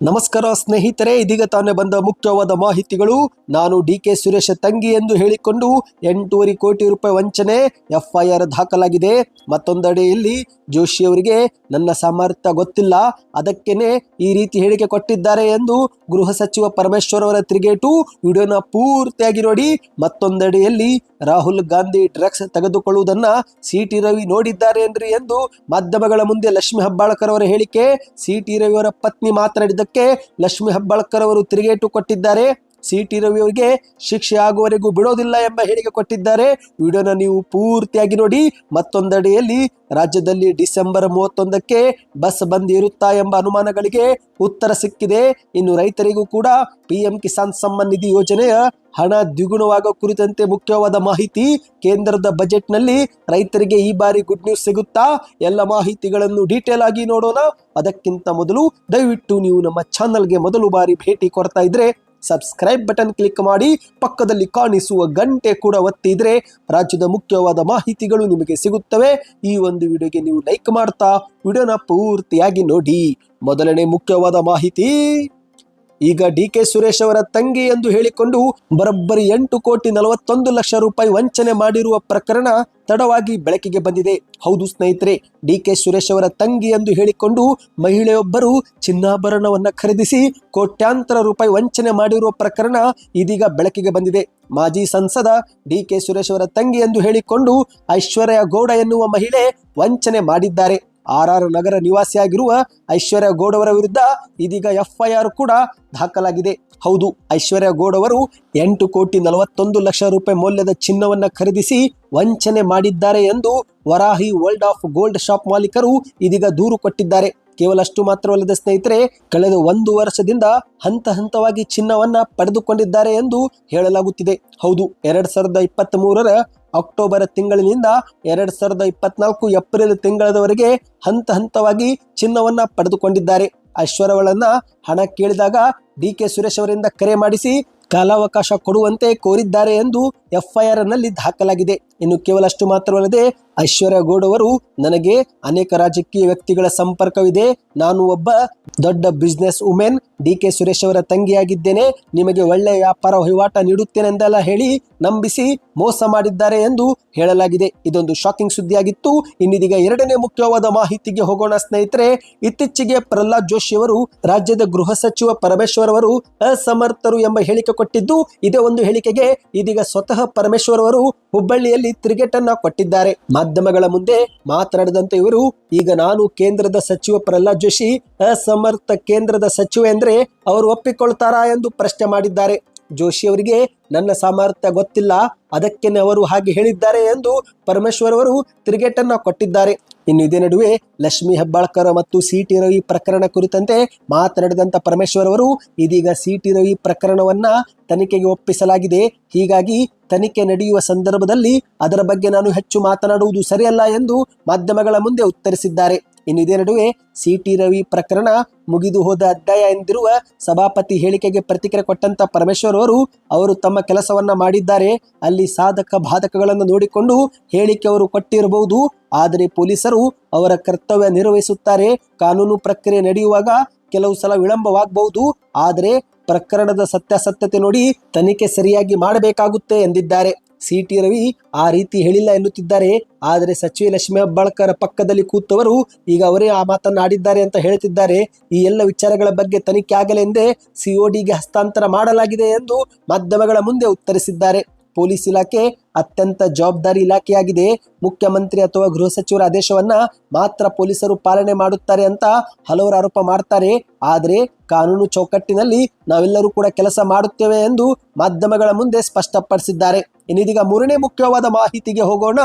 ನಮಸ್ಕಾರ ಸ್ನೇಹಿತರೆ, ಇದೀಗ ತಾನೇ ಬಂದ ಮುಖ್ಯವಾದ ಮಾಹಿತಿಗಳು. ನಾನು ಡಿ ಕೆ ಸುರೇಶ ತಂಗಿ ಎಂದು ಹೇಳಿಕೊಂಡು ಎಂಟೂವರೆ ಕೋಟಿ ರೂಪಾಯಿ ವಂಚನೆ ಎಫ್ಐಆರ್ ದಾಖಲಾಗಿದೆ. ಮತ್ತೊಂದೆಡೆಯಲ್ಲಿ ಜೋಶಿ ಅವರಿಗೆ, ನನ್ನ ಸಾಮರ್ಥ್ಯ ಗೊತ್ತಿಲ್ಲ, ಅದಕ್ಕೇನೆ ಈ ರೀತಿ ಹೇಳಿಕೆ ಕೊಟ್ಟಿದ್ದಾರೆ ಎಂದು ಗೃಹ ಸಚಿವ ಪರಮೇಶ್ವರ್ ಅವರ ತಿರುಗೇಟು. ವಿಡಿಯೋನ ಪೂರ್ತಿಯಾಗಿ ನೋಡಿ, ಮತ್ತೊಂದೆಡೆಯಲ್ಲಿ ರಾಹುಲ್ ಗಾಂಧಿ ಡ್ರಗ್ಸ್ ತೆಗೆದುಕೊಳ್ಳುವುದನ್ನ ಸಿ ಟಿ ರವಿ ನೋಡಿದ್ದಾರೆ ಏನ್ರಿ ಎಂದು ಮಾಧ್ಯಮಗಳ ಮುಂದೆ ಲಕ್ಷ್ಮಿ ಹಬ್ಬಾಳ್ಕರ್ ಅವರ ಹೇಳಿಕೆ. ಸಿ ಟಿ ರವಿ ಅವರ ಪತ್ನಿ ಮಾತನಾಡಿದ್ದಕ್ಕೆ ಲಕ್ಷ್ಮಿ ಹಬ್ಬಾಳ್ಕರ್ ಅವರು ತಿರುಗೇಟು ಕೊಟ್ಟಿದ್ದಾರೆ. ಸಿ ಟಿ ರವಿ ಅವರಿಗೆ ಶಿಕ್ಷೆ ಆಗುವವರೆಗೂ ಬಿಡೋದಿಲ್ಲ ಎಂಬ ಹೇಳಿಕೆ ಕೊಟ್ಟಿದ್ದಾರೆ. ವಿಡಿಯೋನ ನೀವು ಪೂರ್ತಿಯಾಗಿ ನೋಡಿ, ಮತ್ತೊಂದೆಡೆಯಲ್ಲಿ ರಾಜ್ಯದಲ್ಲಿ ಡಿಸೆಂಬರ್ ಮೂವತ್ತೊಂದಕ್ಕೆ ಬಸ್ ಬಂದ್ ಇರುತ್ತಾ ಎಂಬ ಅನುಮಾನಗಳಿಗೆ ಉತ್ತರ ಸಿಕ್ಕಿದೆ. ಇನ್ನು ರೈತರಿಗೂ ಕೂಡ ಪಿಎಂ ಕಿಸಾನ್ ಸಮ್ಮಾನ್ ನಿಧಿ ಯೋಜನೆಯ ಹಣ ದ್ವಿಗುಣವಾಗುವ ಕುರಿತಂತೆ ಮುಖ್ಯವಾದ ಮಾಹಿತಿ ಕೇಂದ್ರದ ಬಜೆಟ್ನಲ್ಲಿ ರೈತರಿಗೆ ಈ ಬಾರಿ ಗುಡ್ ನ್ಯೂಸ್ ಸಿಗುತ್ತಾ? ಎಲ್ಲ ಮಾಹಿತಿಗಳನ್ನು ಡೀಟೇಲ್ ಆಗಿ ನೋಡೋಣ. ಅದಕ್ಕಿಂತ ಮೊದಲು ದಯವಿಟ್ಟು ನೀವು ನಮ್ಮ ಚಾನಲ್ಗೆ ಮೊದಲು ಬಾರಿ ಭೇಟಿ ಕೊಡ್ತಾ ಇದ್ರೆ ಸಬ್ಸ್ಕ್ರೈಬ್ ಬಟನ್ ಕ್ಲಿಕ್ ಮಾಡಿ, ಪಕ್ಕದಲ್ಲಿ ಕಾಣಿಸುವ ಗಂಟೆ ಕೂಡ ಒತ್ತಿದ್ರೆ ರಾಜ್ಯದ ಮುಖ್ಯವಾದ ಮಾಹಿತಿಗಳು ನಿಮಗೆ ಸಿಗುತ್ತವೆ. ಈ ಒಂದು ವಿಡಿಯೋಗೆ ನೀವು ಲೈಕ್ ಮಾಡ್ತಾ, ವಿಡಿಯೋನ ಪೂರ್ತಿಯಾಗಿ ನೋಡಿ. ಮೊದಲನೇ ಮುಖ್ಯವಾದ ಮಾಹಿತಿ. ಈಗ ಡಿ ಕೆ ಸುರೇಶ್ ಅವರ ತಂಗಿ ಎಂದು ಹೇಳಿಕೊಂಡು ಬರೋಬ್ಬರಿ ಎಂಟು ಕೋಟಿ ನಲವತ್ತೊಂದು ಲಕ್ಷ ರೂಪಾಯಿ ವಂಚನೆ ಮಾಡಿರುವ ಪ್ರಕರಣ ತಡವಾಗಿ ಬೆಳಕಿಗೆ ಬಂದಿದೆ. ಹೌದು ಸ್ನೇಹಿತರೆ ಡಿ ಕೆ ಸುರೇಶ್ ಅವರ ತಂಗಿ ಎಂದು ಹೇಳಿಕೊಂಡು ಮಹಿಳೆಯೊಬ್ಬರು ಚಿನ್ನಾಭರಣವನ್ನ ಖರೀದಿಸಿ ಕೋಟ್ಯಾಂತರ ರೂಪಾಯಿ ವಂಚನೆ ಮಾಡಿರುವ ಪ್ರಕರಣ ಇದೀಗ ಬೆಳಕಿಗೆ ಬಂದಿದೆ. ಮಾಜಿ ಸಂಸದ ಡಿ ಕೆ ಸುರೇಶ್ ಅವರ ತಂಗಿ ಎಂದು ಹೇಳಿಕೊಂಡು ಐಶ್ವರ್ಯ ಗೌಡ ಎನ್ನುವ ಮಹಿಳೆ ವಂಚನೆ ಮಾಡಿದ್ದಾರೆ. ಆರ್ ಆರ್ ನಗರ ನಿವಾಸಿಯಾಗಿರುವ ಐಶ್ವರ್ಯ ಗೌಡವರ ವಿರುದ್ಧ ಇದೀಗ ಎಫ್ಐಆರ್ ಕೂಡ ದಾಖಲಾಗಿದೆ. ಹೌದು, ಐಶ್ವರ್ಯ ಗೌಡ್ ಅವರು ಎಂಟು ಕೋಟಿ ನಲವತ್ತೊಂದು ಲಕ್ಷ ರೂಪಾಯಿ ಮೌಲ್ಯದ ಚಿನ್ನವನ್ನ ಖರೀದಿಸಿ ವಂಚನೆ ಮಾಡಿದ್ದಾರೆ ಎಂದು Varahi world of gold shop ಮಾಲೀಕರು ಇದೀಗ ದೂರು ಕೊಟ್ಟಿದ್ದಾರೆ. ಕೇವಲ ಅಷ್ಟು ಮಾತ್ರವಲ್ಲದೆ ಸ್ನೇಹಿತರೆ, ಕಳೆದ ಒಂದು ವರ್ಷದಿಂದ ಹಂತ ಹಂತವಾಗಿ ಚಿನ್ನವನ್ನ ಪಡೆದುಕೊಂಡಿದ್ದಾರೆ ಎಂದು ಹೇಳಲಾಗುತ್ತಿದೆ. ಹೌದು, ಎರಡ್ ಸಾವಿರದ ಇಪ್ಪತ್ತ್ ಅಕ್ಟೋಬರ್ ತಿಂಗಳಿನಿಂದ ಎರಡ್ ಸಾವಿರದ ಇಪ್ಪತ್ನಾಲ್ಕು ಏಪ್ರಿಲ್ ತಿಂಗಳವರೆಗೆ ಹಂತ ಹಂತವಾಗಿ ಚಿನ್ನವನ್ನ ಪಡೆದುಕೊಂಡಿದ್ದಾರೆ. ಐಶ್ವರ್ಯವಳನ್ನ ಹಣ ಕೇಳಿದಾಗ ಡಿ ಕೆ ಸುರೇಶ್ ಅವರಿಂದ ಕರೆ ಮಾಡಿಸಿ ಕಾಲಾವಕಾಶ ಕೊಡುವಂತೆ ಕೋರಿದ್ದಾರೆ ಎಂದು ಎಫ್ಐಆರ್ನಲ್ಲಿ ದಾಖಲಾಗಿದೆ. ಇನ್ನು ಕೇವಲ ಅಷ್ಟು ಮಾತ್ರವಲ್ಲದೆ, ಐಶ್ವರ್ಯ ಗೌಡ್ ಅವರು, ನನಗೆ ಅನೇಕ ರಾಜಕೀಯ ವ್ಯಕ್ತಿಗಳ ಸಂಪರ್ಕವಿದೆ. ನಾನು ಒಬ್ಬ ದೊಡ್ಡ business women D K Suresh ಅವರ ತಂಗಿಯಾಗಿದ್ದೇನೆ. ನಿಮಗೆ ಒಳ್ಳೆಯ ವ್ಯಾಪಾರ ವಹಿವಾಟ ನೀಡುತ್ತೇನೆಂದೆಲ್ಲ ಹೇಳಿ ನಂಬಿಸಿ ಮೋಸ ಮಾಡಿದ್ದಾರೆ ಎಂದು ಹೇಳಲಾಗಿದೆ. ಇದೊಂದು ಶಾಕಿಂಗ್ ಸುದ್ದಿಯಾಗಿತ್ತು. ಇನ್ನಿದೀಗ ಎರಡನೇ ಮುಖ್ಯವಾದ ಮಾಹಿತಿಗೆ ಹೋಗೋಣ ಸ್ನೇಹಿತರೆ. ಇತ್ತೀಚೆಗೆ ಪ್ರಹ್ಲಾದ್ ಜೋಶಿ ಅವರು ರಾಜ್ಯದ ಗೃಹ ಸಚಿವ ಪರಮೇಶ್ವರ್ ಅವರು ಅಸಮರ್ಥರು ಎಂಬ ಹೇಳಿಕೆ ಕೊಟ್ಟಿದ್ದು, ಇದೇ ಒಂದು ಹೇಳಿಕೆಗೆ ಇದೀಗ ಸ್ವತಃ ಪರಮೇಶ್ವರ್ ಅವರು ಹುಬ್ಬಳ್ಳಿಯಲ್ಲಿ ತಿರುಗೇಟನ್ನ ಕೊಟ್ಟಿದ್ದಾರೆ. ಮಾಧ್ಯಮಗಳ ಮುಂದೆ ಮಾತನಾಡಿದಂತೆ ಇವರು, ಈಗ ನಾನು ಕೇಂದ್ರದ ಸಚಿವ ಪ್ರಹ್ಲಾದ್ ಜೋಶಿ, ಅಸಮರ್ಥ ಕೇಂದ್ರದ ಸಚಿವ ಎಂದ್ರೆ ಅವರು ಒಪ್ಪಿಕೊಳ್ತಾರಾ ಎಂದು ಪ್ರಶ್ನೆ ಮಾಡಿದ್ದಾರೆ. ಜೋಶಿ ಅವರಿಗೆ, ನನ್ನ ಸಾಮರ್ಥ್ಯ ಗೊತ್ತಿಲ್ಲ ಅದಕ್ಕೇನೆ ಅವರು ಹಾಗೆ ಹೇಳಿದ್ದಾರೆ ಎಂದು ಪರಮೇಶ್ವರ್ ಅವರು ತಿರುಗೇಟನ್ನು ಕೊಟ್ಟಿದ್ದಾರೆ. ಇನ್ನು ಇದೇ ನಡುವೆ ಲಕ್ಷ್ಮಿ ಹೆಬ್ಬಾಳ್ಕರ್ ಮತ್ತು ಸಿ ಟಿ ರವಿ ಪ್ರಕರಣ ಕುರಿತಂತೆ ಮಾತನಾಡಿದಂತ ಪರಮೇಶ್ವರ್ ಅವರು ಇದೀಗ ಸಿ ಟಿ ರವಿ ಪ್ರಕರಣವನ್ನ ತನಿಖೆಗೆ ಒಪ್ಪಿಸಲಾಗಿದೆ. ಹೀಗಾಗಿ ತನಿಖೆ ನಡೆಯುವ ಸಂದರ್ಭದಲ್ಲಿ ಅದರ ಬಗ್ಗೆ ನಾನು ಹೆಚ್ಚು ಮಾತನಾಡುವುದು ಸರಿಯಲ್ಲ ಎಂದು ಮಾಧ್ಯಮಗಳ ಮುಂದೆ ಉತ್ತರಿಸಿದ್ದಾರೆ. ಇನ್ನು ಇದೇ ನಡುವೆ ಸಿಟಿ ರವಿ ಪ್ರಕರಣ ಮುಗಿದು ಹೋದ ಅಧ್ಯಾಯ ಎಂದಿರುವ ಸಭಾಪತಿ ಹೇಳಿಕೆಗೆ ಪ್ರತಿಕ್ರಿಯೆ ಕೊಟ್ಟಂತ ಪರಮೇಶ್ವರ್ ಅವರು ಅವರು ತಮ್ಮ ಕೆಲಸವನ್ನ ಮಾಡಿದ್ದಾರೆ. ಅಲ್ಲಿ ಸಾಧಕ ಬಾಧಕಗಳನ್ನು ನೋಡಿಕೊಂಡು ಹೇಳಿಕೆ ಅವರು ಕೊಟ್ಟಿರಬಹುದು. ಆದರೆ ಪೊಲೀಸರು ಅವರ ಕರ್ತವ್ಯ ನಿರ್ವಹಿಸುತ್ತಾರೆ. ಕಾನೂನು ಪ್ರಕ್ರಿಯೆ ನಡೆಯುವಾಗ ಕೆಲವು ಸಲ ವಿಳಂಬವಾಗಬಹುದು. ಆದರೆ ಪ್ರಕರಣದ ಸತ್ಯಾಸತ್ಯತೆ ನೋಡಿ ತನಿಖೆ ಸರಿಯಾಗಿ ಮಾಡಬೇಕಾಗುತ್ತೆ ಎಂದಿದ್ದಾರೆ. ಸಿ ಟಿ ರವಿ ಆ ರೀತಿ ಹೇಳಿಲ್ಲ ಎನ್ನುತ್ತಿದ್ದಾರೆ. ಆದರೆ ಸಚಿವೆ ಲಕ್ಷ್ಮಿ ಹೆಬ್ಬಾಳ್ಕರ್ ಪಕ್ಕದಲ್ಲಿ ಕೂತವರು ಈಗ ಅವರೇ ಆ ಮಾತನ್ನು ಆಡಿದ್ದಾರೆ ಅಂತ ಹೇಳುತ್ತಿದ್ದಾರೆ ಈ ಎಲ್ಲ ವಿಚಾರಗಳ ಬಗ್ಗೆ ತನಿಖೆ ಆಗಲೆಂದೇ ಸಿಒಡಿಗೆ ಹಸ್ತಾಂತರ ಮಾಡಲಾಗಿದೆ ಎಂದು ಮಾಧ್ಯಮಗಳ ಮುಂದೆ ಉತ್ತರಿಸಿದ್ದಾರೆ. ಪೊಲೀಸ್ ಇಲಾಖೆ ಅತ್ಯಂತ ಜವಾಬ್ದಾರಿ ಇಲಾಖೆಯಾಗಿದೆ. ಮುಖ್ಯಮಂತ್ರಿ ಅಥವಾ ಗೃಹ ಸಚಿವರ ಆದೇಶವನ್ನ ಮಾತ್ರ ಪೊಲೀಸರು ಪಾಲನೆ ಮಾಡುತ್ತಾರೆ ಅಂತ ಹಲವರು ಆರೋಪ ಮಾಡ್ತಾರೆ. ಆದರೆ ಕಾನೂನು ಚೌಕಟ್ಟಿನಲ್ಲಿ ನಾವೆಲ್ಲರೂ ಕೂಡ ಕೆಲಸ ಮಾಡುತ್ತೇವೆ ಎಂದು ಮಾಧ್ಯಮಗಳ ಮುಂದೆ ಸ್ಪಷ್ಟಪಡಿಸಿದ್ದಾರೆ. ಇನ್ನಿದೀಗ ಮೂರನೇ ಮುಖ್ಯವಾದ ಮಾಹಿತಿಗೆ ಹೋಗೋಣ.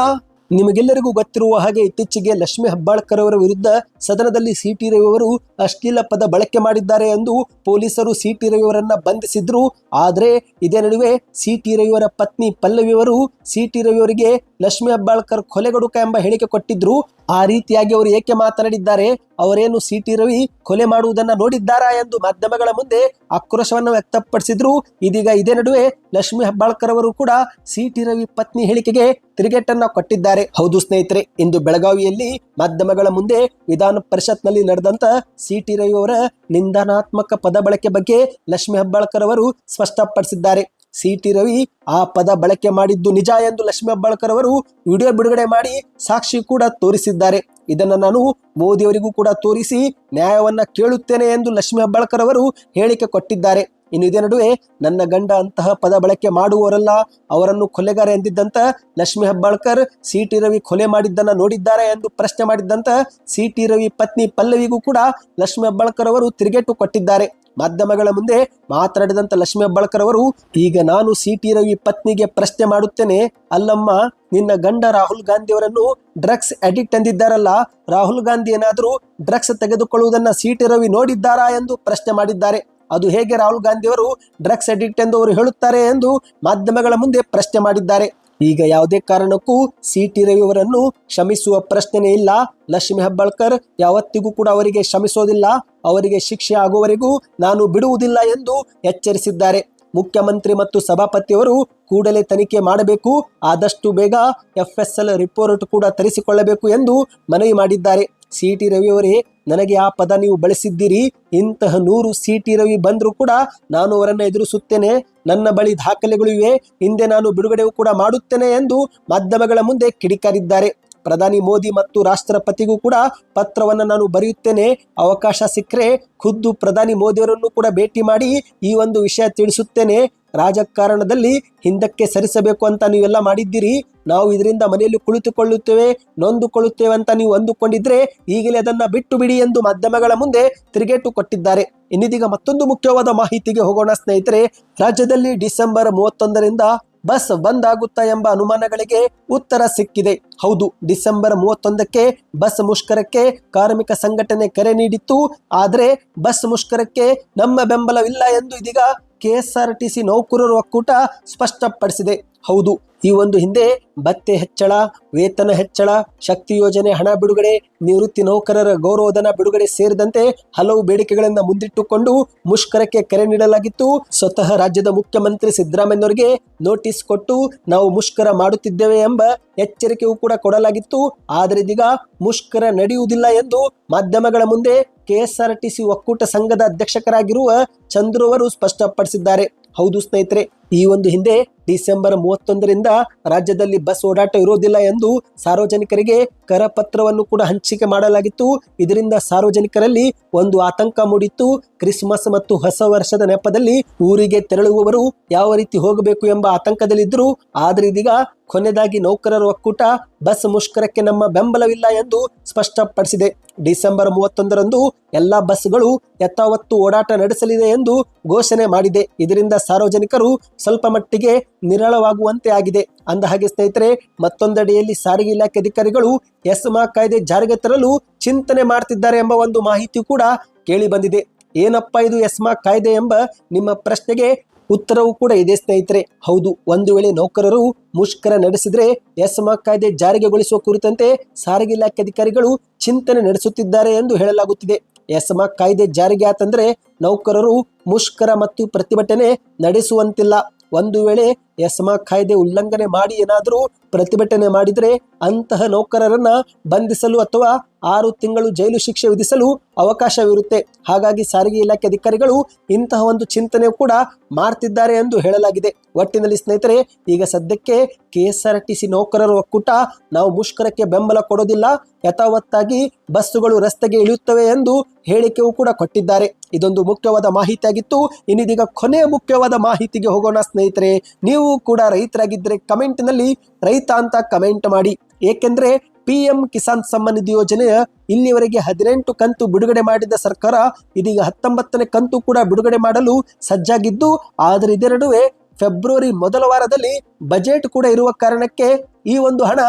ನಿಮಗೆಲ್ಲರಿಗೂ ಗೊತ್ತಿರುವ ಹಾಗೆ ಇತ್ತೀಚೆಗೆ ಲಕ್ಷ್ಮಿ ಹೆಬ್ಬಾಳ್ಕರ್ ಅವರ ವಿರುದ್ಧ ಸದನದಲ್ಲಿ ಸಿ ಟಿ ರವಿ ಅವರು ಅಶ್ಲೀಲ ಪದ ಬಳಕೆ ಮಾಡಿದ್ದಾರೆ ಎಂದು ಪೊಲೀಸರು ಸಿ ಟಿ ರವಿ ಅವರನ್ನ ಬಂಧಿಸಿದ್ರು. ಆದರೆ ಇದೇ ನಡುವೆ ಸಿ ಟಿ ರವಿಯವರ ಪತ್ನಿ ಪಲ್ಲವಿ ಅವರು ಸಿ ಟಿ ರವಿ ಅವರಿಗೆ ಲಕ್ಷ್ಮಿ ಹೆಬ್ಬಾಳ್ಕರ್ ಕೊಲೆಗಡುಕ ಎಂಬ ಹೇಳಿಕೆ ಕೊಟ್ಟಿದ್ರು. ಆ ರೀತಿಯಾಗಿ ಅವರು ಏಕೆ ಮಾತನಾಡಿದ್ದಾರೆ? ಅವರೇನು ಸಿ ಟಿ ರವಿ ಕೊಲೆ ಮಾಡುವುದನ್ನ ನೋಡಿದ್ದಾರಾ ಎಂದು ಮಾಧ್ಯಮಗಳ ಮುಂದೆ ಆಕ್ರೋಶವನ್ನು ವ್ಯಕ್ತಪಡಿಸಿದ್ರು. ಇದೀಗ ಇದೇ ನಡುವೆ ಲಕ್ಷ್ಮಿ ಹೆಬ್ಬಾಳ್ಕರ್ ಅವರು ಕೂಡ ಸಿ ಟಿ ರವಿ ಪತ್ನಿ ಹೇಳಿಕೆಗೆ ತಿರುಗೇಟನ್ನ ಕೊಟ್ಟಿದ್ದಾರೆ. ಹೌದು ಸ್ನೇಹಿತರೆ, ಇಂದು ಬೆಳಗಾವಿಯಲ್ಲಿ ಮಾಧ್ಯಮಗಳ ಮುಂದೆ ವಿಧಾನ ಪರಿಷತ್ನಲ್ಲಿ ನಡೆದಂತ ಸಿ ಟಿ ರವಿ ಅವರ ನಿಂದನಾತ್ಮಕ ಪದ ಬಳಕೆ ಬಗ್ಗೆ ಲಕ್ಷ್ಮಿ ಹೆಬ್ಬಾಳ್ಕರ್ ಅವರು ಸ್ಪಷ್ಟಪಡಿಸಿದ್ದಾರೆ. ಸಿ ಟಿ ರವಿ ಆ ಪದ ಬಳಕೆ ಮಾಡಿದ್ದು ನಿಜ ಎಂದು ಲಕ್ಷ್ಮಿ ಹೆಬ್ಬಾಳ್ಕರ್ ಅವರು ವಿಡಿಯೋ ಬಿಡುಗಡೆ ಮಾಡಿ ಸಾಕ್ಷಿ ಕೂಡ ತೋರಿಸಿದ್ದಾರೆ. ಇದನ್ನ ನಾನು ಮೋದಿಯವರಿಗೂ ಕೂಡ ತೋರಿಸಿ ನ್ಯಾಯವನ್ನ ಕೇಳುತ್ತೇನೆ ಎಂದು ಲಕ್ಷ್ಮಿ ಹೆಬ್ಬಾಳ್ಕರ್ ಅವರು ಹೇಳಿಕೆ ಕೊಟ್ಟಿದ್ದಾರೆ. ಇನ್ನು ಇದೇ ನಡುವೆ ನನ್ನ ಗಂಡ ಅಂತಹ ಪದ ಬಳಕೆ ಮಾಡುವವರಲ್ಲ, ಅವರನ್ನು ಕೊಲೆಗಾರ ಎಂದಿದ್ದಂತ ಲಕ್ಷ್ಮಿ ಹೆಬ್ಬಾಳ್ಕರ್ ಸಿ ಟಿ ರವಿ ಕೊಲೆ ಮಾಡಿದ್ದನ್ನ ನೋಡಿದ್ದಾರೆ ಎಂದು ಪ್ರಶ್ನೆ ಮಾಡಿದ್ದಂತ ಸಿ ಟಿ ರವಿ ಪತ್ನಿ ಪಲ್ಲವಿಗೂ ಕೂಡ ಲಕ್ಷ್ಮಿ ಹೆಬ್ಬಾಳ್ಕರ್ ಅವರು ತಿರುಗೇಟು ಕೊಟ್ಟಿದ್ದಾರೆ. ಮಾಧ್ಯಮಗಳ ಮುಂದೆ ಮಾತನಾಡಿದಂತ ಲಕ್ಷ್ಮಿ ಹೆಬ್ಬಾಳ್ಕರ್ ಅವರು ಈಗ ನಾನು ಸಿ ಟಿ ರವಿ ಪತ್ನಿಗೆ ಪ್ರಶ್ನೆ ಮಾಡುತ್ತೇನೆ. ಅಲ್ಲಮ್ಮ, ನಿನ್ನ ಗಂಡ ರಾಹುಲ್ ಗಾಂಧಿ ಅವರನ್ನು ಡ್ರಗ್ಸ್ ಅಡಿಕ್ಟ್ ಎಂದಿದ್ದಾರಲ್ಲ, ರಾಹುಲ್ ಗಾಂಧಿ ಏನಾದರೂ ಡ್ರಗ್ಸ್ ತೆಗೆದುಕೊಳ್ಳುವುದನ್ನ ಸಿ ಟಿ ರವಿ ನೋಡಿದ್ದಾರಾ ಎಂದು ಪ್ರಶ್ನೆ ಮಾಡಿದ್ದಾರೆ. ಅದು ಹೇಗೆ ರಾಹುಲ್ ಗಾಂಧಿ ಅವರು ಡ್ರಗ್ಸ್ ಅಡಿಕ್ಟ್ ಎಂದು ಅವರು ಹೇಳುತ್ತಾರೆ ಎಂದು ಮಾಧ್ಯಮಗಳ ಮುಂದೆ ಪ್ರಶ್ನೆ ಮಾಡಿದ್ದಾರೆ. ಈಗ ಯಾವುದೇ ಕಾರಣಕ್ಕೂ ಸಿ ಟಿ ರವಿ ಅವರನ್ನು ಕ್ಷಮಿಸುವ ಪ್ರಶ್ನೆನೇ ಇಲ್ಲ. ಲಕ್ಷ್ಮಿ ಹೆಬ್ಬಾಳ್ಕರ್ ಯಾವತ್ತಿಗೂ ಕೂಡ ಅವರಿಗೆ ಕ್ಷಮಿಸೋದಿಲ್ಲ. ಅವರಿಗೆ ಶಿಕ್ಷೆ ಆಗುವವರೆಗೂ ನಾನು ಬಿಡುವುದಿಲ್ಲ ಎಂದು ಎಚ್ಚರಿಸಿದ್ದಾರೆ. ಮುಖ್ಯಮಂತ್ರಿ ಮತ್ತು ಸಭಾಪತಿಯವರು ಕೂಡಲೇ ತನಿಖೆ ಮಾಡಬೇಕು. ಆದಷ್ಟು ಬೇಗ ಎಫ್ಎಸ್ಎಲ್ ರಿಪೋರ್ಟ್ ಕೂಡ ತರಿಸಿಕೊಳ್ಳಬೇಕು ಎಂದು ಮನವಿ ಮಾಡಿದ್ದಾರೆ. ಸಿ ಟಿ ರವಿ ಅವರೇ, ನನಗೆ ಆ ಪದ ನೀವು ಬಳಸಿದ್ದೀರಿ. ಇಂತಹ ನೂರು ಸಿ ಟಿ ರವಿ ಬಂದರೂ ಕೂಡ ನಾನು ಅವರನ್ನು ಎದುರಿಸುತ್ತೇನೆ. ನನ್ನ ಬಳಿ ದಾಖಲೆಗಳು ಇವೆ. ಹಿಂದೆ ನಾನು ಬಿಡುಗಡೆಯೂ ಕೂಡ ಮಾಡುತ್ತೇನೆ ಎಂದು ಮಾಧ್ಯಮಗಳ ಮುಂದೆ ಕಿಡಿಕಾರಿದ್ದಾರೆ. ಪ್ರಧಾನಿ ಮೋದಿ ಮತ್ತು ರಾಷ್ಟ್ರಪತಿಗೂ ಕೂಡ ಪತ್ರವನ್ನು ನಾನು ಬರೆಯುತ್ತೇನೆ. ಅವಕಾಶ ಸಿಕ್ಕರೆ ಖುದ್ದು ಪ್ರಧಾನಿ ಮೋದಿಯವರನ್ನು ಕೂಡ ಭೇಟಿ ಮಾಡಿ ಈ ಒಂದು ವಿಷಯ ತಿಳಿಸುತ್ತೇನೆ. ರಾಜಕಾರಣದಲ್ಲಿ ಹಿಂದಕ್ಕೆ ಸರಿಸಬೇಕು ಅಂತ ನೀವೆಲ್ಲ ಮಾಡಿದ್ದೀರಿ. ನಾವು ಇದರಿಂದ ಮನೆಯಲ್ಲಿ ಕುಳಿತುಕೊಳ್ಳುತ್ತೇವೆ, ನೊಂದುಕೊಳ್ಳುತ್ತೇವೆ ಅಂತ ನೀವು ಅಂದುಕೊಂಡಿದ್ರೆ ಈಗಲೇ ಅದನ್ನ ಬಿಟ್ಟು ಬಿಡಿ ಎಂದು ಮಾಧ್ಯಮಗಳ ಮುಂದೆ ತಿರುಗೇಟು ಕೊಟ್ಟಿದ್ದಾರೆ. ಇನ್ನಿದೀಗ ಮತ್ತೊಂದು ಮುಖ್ಯವಾದ ಮಾಹಿತಿಗೆ ಹೋಗೋಣ ಸ್ನೇಹಿತರೆ. ರಾಜ್ಯದಲ್ಲಿ ಡಿಸೆಂಬರ್ ಮೂವತ್ತೊಂದರಿಂದ ಬಸ್ ಬಂದ್ ಆಗುತ್ತಾ ಎಂಬ ಅನುಮಾನಗಳಿಗೆ ಉತ್ತರ ಸಿಕ್ಕಿದೆ. ಹೌದು, ಡಿಸೆಂಬರ್ ಮೂವತ್ತೊಂದಕ್ಕೆ ಬಸ್ ಮುಷ್ಕರಕ್ಕೆ ಕಾರ್ಮಿಕ ಸಂಘಟನೆ ಕರೆ ನೀಡಿತ್ತು. ಆದರೆ ಬಸ್ ಮುಷ್ಕರಕ್ಕೆ ನಮ್ಮ ಬೆಂಬಲವಿಲ್ಲ ಎಂದು ಇದೀಗ ಕೆಎಸ್ಆರ್ಟಿಸಿ ನೌಕರರ ಒಕ್ಕೂಟ ಸ್ಪಷ್ಟಪಡಿಸಿದೆ. ಹೌದು ಈ ಒಂದು ಹಿಂದೆ ಭತ್ತೆ ಹೆಚ್ಚಳ, ವೇತನ ಹೆಚ್ಚಳ, ಶಕ್ತಿ ಯೋಜನೆ, ಹಣ ಬಿಡುಗಡೆ, ನಿವೃತ್ತಿ ನೌಕರರ ಗೌರವಧನ ಬಿಡುಗಡೆ ಸೇರಿದಂತೆ ಹಲವು ಬೇಡಿಕೆಗಳನ್ನು ಮುಂದಿಟ್ಟುಕೊಂಡು ಮುಷ್ಕರಕ್ಕೆ ಕರೆ ನೀಡಲಾಗಿತ್ತು. ಸ್ವತಃ ರಾಜ್ಯದ ಮುಖ್ಯಮಂತ್ರಿ ಸಿದ್ದರಾಮಯ್ಯನವರಿಗೆ ನೋಟಿಸ್ ಕೊಟ್ಟು ನಾವು ಮುಷ್ಕರ ಮಾಡುತ್ತಿದ್ದೇವೆ ಎಂಬ ಎಚ್ಚರಿಕೆಯೂ ಕೂಡ ಕೊಡಲಾಗಿತ್ತು. ಆದರೆ ಇದೀಗ ಮುಷ್ಕರ ನಡೆಯುವುದಿಲ್ಲ ಎಂದು ಮಾಧ್ಯಮಗಳ ಮುಂದೆ ಕೆಎಸ್ಆರ್ಟಿಸಿ ಒಕ್ಕೂಟ ಸಂಘದ ಅಧ್ಯಕ್ಷಕರಾಗಿರುವ ಚಂದ್ರು ಅವರು ಸ್ಪಷ್ಟಪಡಿಸಿದ್ದಾರೆ. ಹೌದು ಸ್ನೇಹಿತರೆ, ಈ ಒಂದು ಹಿಂದೆ ಡಿಸೆಂಬರ್ ಮೂವತ್ತೊಂದರಿಂದ ರಾಜ್ಯದಲ್ಲಿ ಬಸ್ ಓಡಾಟ ಇರೋದಿಲ್ಲ ಎಂದು ಸಾರ್ವಜನಿಕರಿಗೆ ಕರಪತ್ರವನ್ನು ಕೂಡ ಹಂಚಿಕೆ ಮಾಡಲಾಗಿತ್ತು. ಇದರಿಂದ ಸಾರ್ವಜನಿಕರಲ್ಲಿ ಒಂದು ಆತಂಕ ಮೂಡಿತ್ತು. ಕ್ರಿಸ್ಮಸ್ ಮತ್ತು ಹೊಸ ವರ್ಷದ ನೆಪದಲ್ಲಿ ಊರಿಗೆ ತೆರಳುವವರು ಯಾವ ರೀತಿ ಹೋಗಬೇಕು ಎಂಬ ಆತಂಕದಲ್ಲಿದ್ದರು. ಆದರೆ ಇದೀಗ ಕೊನೆಯದಾಗಿ ನೌಕರರ ಒಕ್ಕೂಟ ಬಸ್ ಮುಷ್ಕರಕ್ಕೆ ನಮ್ಮ ಬೆಂಬಲವಿಲ್ಲ ಎಂದು ಸ್ಪಷ್ಟಪಡಿಸಿದೆ. ಡಿಸೆಂಬರ್ ಮೂವತ್ತೊಂದರಂದು ಎಲ್ಲಾ ಬಸ್ಗಳು ಯಥಾವತ್ತು ಓಡಾಟ ನಡೆಸಲಿದೆ ಎಂದು ಘೋಷಣೆ ಮಾಡಿದೆ. ಇದರಿಂದ ಸಾರ್ವಜನಿಕರು ಸ್ವಲ್ಪ ಮಟ್ಟಿಗೆ ನಿರಳವಾಗುವಂತೆ ಆಗಿದೆ. ಅಂದ ಹಾಗೆ ಸ್ನೇಹಿತರೆ, ಮತ್ತೊಂದೆಡೆಯಲ್ಲಿ ಸಾರಿಗೆ ಇಲಾಖೆ ಅಧಿಕಾರಿಗಳು ಎಸ್ಮಾ ಕಾಯ್ದೆ ಜಾರಿಗೆ ತರಲು ಚಿಂತನೆ ಮಾಡ್ತಿದ್ದಾರೆ ಎಂಬ ಒಂದು ಮಾಹಿತಿ ಕೂಡ ಕೇಳಿ ಬಂದಿದೆ. ಏನಪ್ಪ ಇದು ಎಸ್ಮಾ ಕಾಯ್ದೆ ಎಂಬ ನಿಮ್ಮ ಪ್ರಶ್ನೆಗೆ ಉತ್ತರವೂ ಕೂಡ ಇದೆ, ಸ್ನೇಹಿತರೆ. ಹೌದು, ಒಂದು ವೇಳೆ ನೌಕರರು ಮುಷ್ಕರ ನಡೆಸಿದ್ರೆ ಎಸ್ಮಾ ಕಾಯ್ದೆ ಜಾರಿಗೆಗೊಳಿಸುವ ಕುರಿತಂತೆ ಸಾರಿಗೆ ಇಲಾಖೆ ಅಧಿಕಾರಿಗಳು ಚಿಂತನೆ ನಡೆಸುತ್ತಿದ್ದಾರೆ ಎಂದು ಹೇಳಲಾಗುತ್ತಿದೆ. ಎಸ್ಮಾ ಕಾಯ್ದೆ ಜಾರಿಗೆ ಆತಂದ್ರೆ ನೌಕರರು ಮುಷ್ಕರ ಮತ್ತು ಪ್ರತಿಭಟನೆ ನಡೆಸುವಂತಿಲ್ಲ. ಒಂದು ವೇಳೆ ಎಸ್ಮಾ ಕಾಯ್ದೆ ಉಲ್ಲಂಘನೆ ಮಾಡಿ ಏನಾದರೂ ಪ್ರತಿಭಟನೆ ಮಾಡಿದರೆ ಅಂತಹ ನೌಕರರನ್ನ ಬಂಧಿಸಲು ಅಥವಾ ಆರು ತಿಂಗಳು ಜೈಲು ಶಿಕ್ಷೆ ವಿಧಿಸಲು ಅವಕಾಶವಿರುತ್ತೆ. ಹಾಗಾಗಿ ಸಾರಿಗೆ ಇಲಾಖೆ ಅಧಿಕಾರಿಗಳು ಇಂತಹ ಒಂದು ಚಿಂತನೆ ಕೂಡ ಮಾಡ್ತಿದ್ದಾರೆ ಎಂದು ಹೇಳಲಾಗಿದೆ. ಒಟ್ಟಿನಲ್ಲಿ ಸ್ನೇಹಿತರೆ, ಈಗ ಸದ್ಯಕ್ಕೆ ಕೆಎಸ್ಆರ್ಟಿಸಿ ನೌಕರರ ಒಕ್ಕೂಟ ನಾವು ಮುಷ್ಕರಕ್ಕೆ ಬೆಂಬಲ ಕೊಡೋದಿಲ್ಲ, ಯಥಾವತ್ತಾಗಿ ಬಸ್ಸುಗಳು ರಸ್ತೆಗೆ ಇಳಿಯುತ್ತವೆ ಎಂದು ಹೇಳಿಕೆಯೂ ಕೂಡ ಕೊಟ್ಟಿದ್ದಾರೆ. ಇದೊಂದು ಮುಖ್ಯವಾದ ಮಾಹಿತಿಯಾಗಿತ್ತು. ಇನ್ನಿದೀಗ ಕೊನೆಯ ಮುಖ್ಯವಾದ ಮಾಹಿತಿಗೆ ಹೋಗೋಣ ಸ್ನೇಹಿತರೆ. ನೀವು ಕೂಡ ರೈತರಾಗಿದ್ದರೆ ಕಮೆಂಟ್ನಲ್ಲಿ ರೈತ ಅಂತ ಕಮೆಂಟ್ ಮಾಡಿ. ಏಕೆಂದ್ರೆ ಪಿ ಎಂ ಕಿಸಾನ್ ಸಮ್ಮಾನ್ ನಿಧಿ ಯೋಜನೆಯ ಇಲ್ಲಿವರೆಗೆ ಹದಿನೆಂಟು ಕಂತು ಬಿಡುಗಡೆ ಮಾಡಿದ ಸರ್ಕಾರ, ಇದೀಗ ಹತ್ತೊಂಬತ್ತನೇ ಕಂತು ಕೂಡ ಬಿಡುಗಡೆ ಮಾಡಲು ಸಜ್ಜಾಗಿದ್ದು, ಆದರೆ ಇದರ ನಡುವೆ ಫೆಬ್ರವರಿ ಮೊದಲ ವಾರದಲ್ಲಿ ಬಜೆಟ್ ಕೂಡ ಇರುವ ಕಾರಣಕ್ಕೆ ಈ ಒಂದು ಹಣ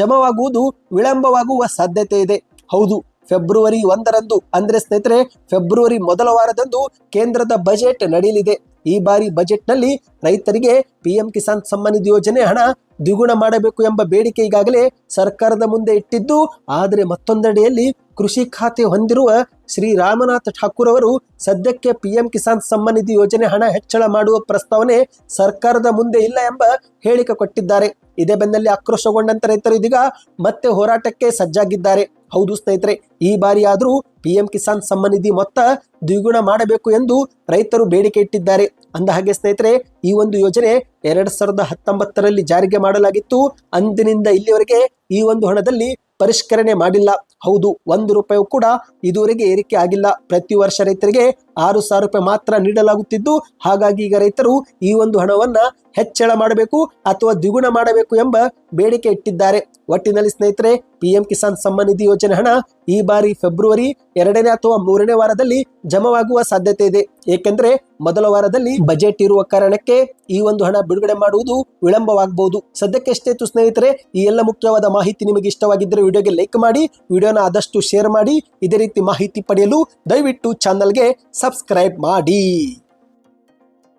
ಜಮವಾಗುವುದು ವಿಳಂಬವಾಗುವ ಸಾಧ್ಯತೆ ಇದೆ. ಹೌದು, ಫೆಬ್ರವರಿ ಒಂದರಂದು, ಅಂದ್ರೆ ಸ್ನೇಹಿತರೆ, ಫೆಬ್ರವರಿ ಮೊದಲ ವಾರದಂದು ಕೇಂದ್ರದ ಬಜೆಟ್ ನಡೆಯಲಿದೆ ಈ ಬಾರಿ ಬಜೆಟ್ನಲ್ಲಿ ರೈತರಿಗೆ ಪಿಎಂ ಕಿಸಾನ್ ಸಮ್ಮಾನ್ ನಿಧಿ ಯೋಜನೆ ಹಣ ದ್ವಿಗುಣ ಮಾಡಬೇಕು ಎಂಬ ಬೇಡಿಕೆ ಈಗಾಗಲೇ ಸರ್ಕಾರದ ಮುಂದೆ ಇಟ್ಟಿದ್ದು, ಆದರೆ ಮತ್ತೊಂದೆಡೆಯಲ್ಲಿ ಕೃಷಿ ಖಾತೆ ಹೊಂದಿರುವ ಶ್ರೀ ರಾಮನಾಥ್ ಠಾಕೂರ್ ಅವರು ಸದ್ಯಕ್ಕೆ ಪಿಎಂ ಕಿಸಾನ್ ಸಮ್ಮಾನ್ ನಿಧಿ ಯೋಜನೆ ಹಣ ಹೆಚ್ಚಳ ಮಾಡುವ ಪ್ರಸ್ತಾವನೆ ಸರ್ಕಾರದ ಮುಂದೆ ಇಲ್ಲ ಎಂಬ ಹೇಳಿಕೆ ಕೊಟ್ಟಿದ್ದಾರೆ. ಇದೇ ಬೆನ್ನಲ್ಲಿ ಆಕ್ರೋಶಗೊಂಡಂತ ರೈತರು ಇದೀಗ ಮತ್ತೆ ಹೋರಾಟಕ್ಕೆ ಸಜ್ಜಾಗಿದ್ದಾರೆ. ಹೌದು ಸ್ನೇಹಿತರೆ, ಈ ಬಾರಿ ಆದರೂ ಪಿಎಂ ಕಿಸಾನ್ ಸಮ್ಮಾನ್ ನಿಧಿ ಮೊತ್ತ ದ್ವಿಗುಣ ಮಾಡಬೇಕು ಎಂದು ರೈತರು ಬೇಡಿಕೆ ಇಟ್ಟಿದ್ದಾರೆ. ಅಂದ ಹಾಗೆ ಸ್ನೇಹಿತರೆ, ಈ ಒಂದು ಯೋಜನೆ ಎರಡ್ ಸಾವಿರದ ಹತ್ತೊಂಬತ್ತರಲ್ಲಿ ಜಾರಿಗೆ ಮಾಡಲಾಗಿತ್ತು. ಅಂದಿನಿಂದ ಇಲ್ಲಿವರೆಗೆ ಈ ಒಂದು ಹಣದಲ್ಲಿ ಪರಿಷ್ಕರಣೆ ಮಾಡಿಲ್ಲ. ಹೌದು, ಒಂದು ರೂಪಾಯಿ ಕೂಡ ಇದುವರೆಗೆ ಏರಿಕೆ ಆಗಿಲ್ಲ. ಪ್ರತಿ ವರ್ಷ ರೈತರಿಗೆ ಆರು ಸಾವಿರ ರೂಪಾಯಿ ಮಾತ್ರ ನೀಡಲಾಗುತ್ತಿದ್ದು, ಹಾಗಾಗಿ ಈಗ ರೈತರು ಈ ಒಂದು ಹಣವನ್ನ ಹೆಚ್ಚಳ ಮಾಡಬೇಕು ಅಥವಾ ದ್ವಿಗುಣ ಮಾಡಬೇಕು ಎಂಬ ಬೇಡಿಕೆ ಇಟ್ಟಿದ್ದಾರೆ. ಒಟ್ಟಿನಲ್ಲಿ ಸ್ನೇಹಿತರೆ, ಪಿಎಂ ಕಿಸಾನ್ ಸಮ್ಮಾನ್ ನಿಧಿ ಯೋಜನೆ ಹಣ ಈ ಬಾರಿ ಫೆಬ್ರವರಿ ಎರಡನೇ ಅಥವಾ ಮೂರನೇ ವಾರದಲ್ಲಿ ಜಮವಾಗುವ ಸಾಧ್ಯತೆ ಇದೆ. ಏಕೆಂದರೆ ಮೊದಲ ವಾರದಲ್ಲಿ ಬಜೆಟ್ ಇರುವ ಕಾರಣಕ್ಕೆ ಈ ಒಂದು ಹಣ ಬಿಡುಗಡೆ ಮಾಡುವುದು ವಿಳಂಬವಾಗಬಹುದು ಸದ್ಯಕ್ಕೆ ಎಷ್ಟೇತು ಸ್ನೇಹಿತರೆ, ಈ ಎಲ್ಲ ಮುಖ್ಯವಾದ ಮಾಹಿತಿ ನಿಮಗೆ ಇಷ್ಟವಾಗಿದ್ದರೆ ವಿಡಿಯೋಗೆ ಲೈಕ್ ಮಾಡಿ, ವಿಡಿಯೋನ ಆದಷ್ಟು ಶೇರ್ ಮಾಡಿ, ಇದೇ ರೀತಿ ಮಾಹಿತಿ ಪಡೆಯಲು ದಯವಿಟ್ಟು ಚಾನಲ್ಗೆ ಸಬ್ಸ್ಕ್ರೈಬ್ ಮಾಡಿ.